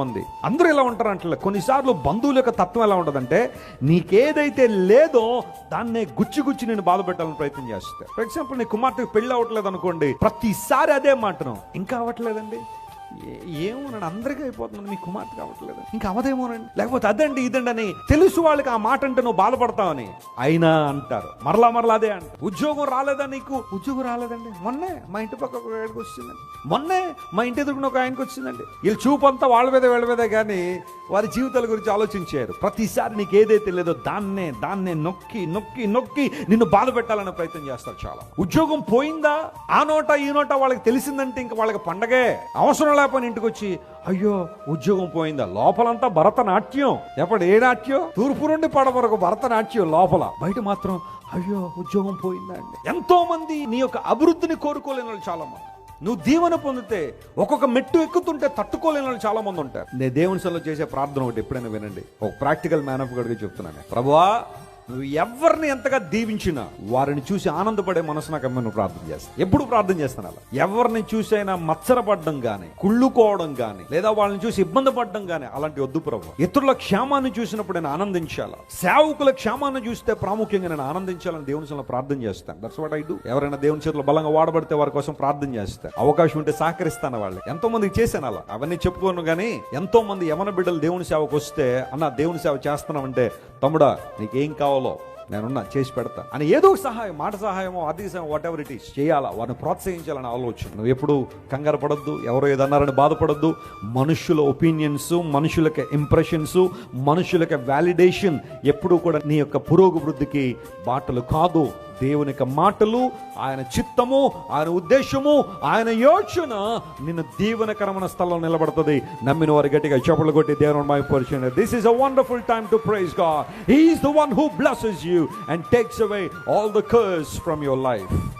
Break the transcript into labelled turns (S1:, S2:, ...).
S1: మంది అందరూ ఎలా ఉంటారు అంటే కొన్నిసార్లు బంధువుల యొక్క తత్వం ఎలా ఉంటుందంటే నీకేదైతే లేదో దాన్నే గుచ్చి గుచ్చి నేను బాధ పెట్టాలని ప్రయత్నం చేస్తే. ఫర్ ఎగ్జాంపుల్ నీ కుమార్తెకు పెళ్ళి అవ్వట్లేదు అనుకోండి ప్రతిసారి అదే మాటను. ఇంకా అవ్వట్లేదండి? ఏమోనండి అందరికీ అయిపోతుంది మీ కుమార్తె కావట్లేదు. ఇంకా అవదేమోనండి లేకపోతే అదండి ఇదండి అని తెలుసు వాళ్ళకి ఆ మాట అంటే నువ్వు బాధపడతావని. అయినా అంటారు. మరలా మరలా అదే అంట. ఉద్యోగం రాలేదా నీకు? ఉద్యోగం రాలేదండి. మొన్నే మా ఇంటి పక్క ఒక ఆయనకు వచ్చిందండి. మొన్నే మా ఇంటి ఎదురుకున్న ఒక ఆయనకు వచ్చిందండి. వీళ్ళు చూపు అంతా వాళ్ళ మీద వీళ్ళ మీద కానీ వారి జీవితాల గురించి ఆలోచించారు. ప్రతిసారి నీకు ఏదైతే లేదో దాన్నే దాన్నే నొక్కి నొక్కి నొక్కి నిన్ను బాధ పెట్టాలనే ప్రయత్నం చేస్తారు చాలా. ఉద్యోగం పోయిందా? ఆ నోట ఈ నోట వాళ్ళకి తెలిసిందంటే ఇంకా వాళ్ళకి పండగే. అవసరం పని ఇంటికి వచ్చి అయ్యో ఉద్యోగం పోయిందా? లోపలంతా భరతనాట్యం. ఎప్పుడు? ఏ నాట్యం? తూర్పు నుండి పడవరకు భరతనాట్యం లోపల. బయట మాత్రం అయ్యో ఉద్యోగం పోయిందా అండి. ఎంతో మంది నీ యొక్క అభివృద్ధిని కోరుకోలేని వాళ్ళు చాలా మంది నువ్వు దీవెన పొందితే ఒక్కొక్క మెట్టు ఎక్కుతుంటే తట్టుకోలేని వాళ్ళు చాలా మంది ఉంటారు. నేను దేవుని సల్లో చేసే ప్రార్థన ఒకటి ఎప్పుడైనా వినండి. ఒక ప్రాక్టికల్ మ్యాన్ ఆఫ్ గడిగా చెప్తున్నాను. ప్రభువా నువ్వు ఎవరిని ఎంతగా దీవించినా వారిని చూసి ఆనందపడే మనసు నాకు నువ్వు ప్రార్థన చేస్తాను ఎప్పుడు ప్రార్థన చేస్తాను అలా? ఎవరిని చూసి అయినా మత్సరపడడం కానీ కుళ్ళుకోవడం కానీ లేదా వాళ్ళని చూసి ఇబ్బంది పడడం కానీ అలాంటి వద్దు ప్రభు. ఇతరుల క్షేమాన్ని చూసినప్పుడు నేను ఆనందించాలా? సేవకుల క్షేమాన్ని చూస్తే ప్రాముఖ్యంగా నేను ఆనందించాలని దేవుని సన్నిధిలో ప్రార్థన చేస్తాను. దట్స్ వాట్ ఐ డూ ఎవరైనా దేవుని చేతులు బలంగా వాడబడితే వారి కోసం ప్రార్థన చేస్తాను. అవకాశం ఉంటే సహకరిస్తాను వాళ్ళు ఎంతో మందికి చేశాను అలా. అవన్నీ చెప్పుకోను కానీ ఎంతో మంది యమన బిడ్డలు దేవుని సేవకు వస్తే అన్న దేవుని సేవ చేస్తున్నామంటే తమ్ముడా నీకేం కావాలో నేనున్నా చేసి పెడతా. అని ఏదో సహాయం మాట సహాయమో ఆర్థిక సహాయం వాట్ ఎవర్ ఇట్ ఈస్ చేయాలా? వారిని ప్రోత్సహించాలని ఆలోచన. నువ్వు ఎప్పుడు కంగారు పడద్దు ఎవరో ఏదన్నారని బాధపడద్దు. మనుషుల ఒపీనియన్స్ మనుషులకి ఇంప్రెషన్స్ మనుషులకి వ్యాలిడేషన్ ఎప్పుడూ కూడా నీ యొక్క పురోగవృద్ధికి బాటలు కాదు. దేవుని యొక్క మాటలు ఆయన చిత్తము ఆయన ఉద్దేశము ఆయన యోచన నిన్ను దీవెనకరమైన స్థలంలో నిలబడుతుంది. నమ్మిన వారి గట్టిగా చెప్పులు కొట్టి దేవుని my this is a wonderful time to praise God he is the one who blesses you and takes away all the curse from your life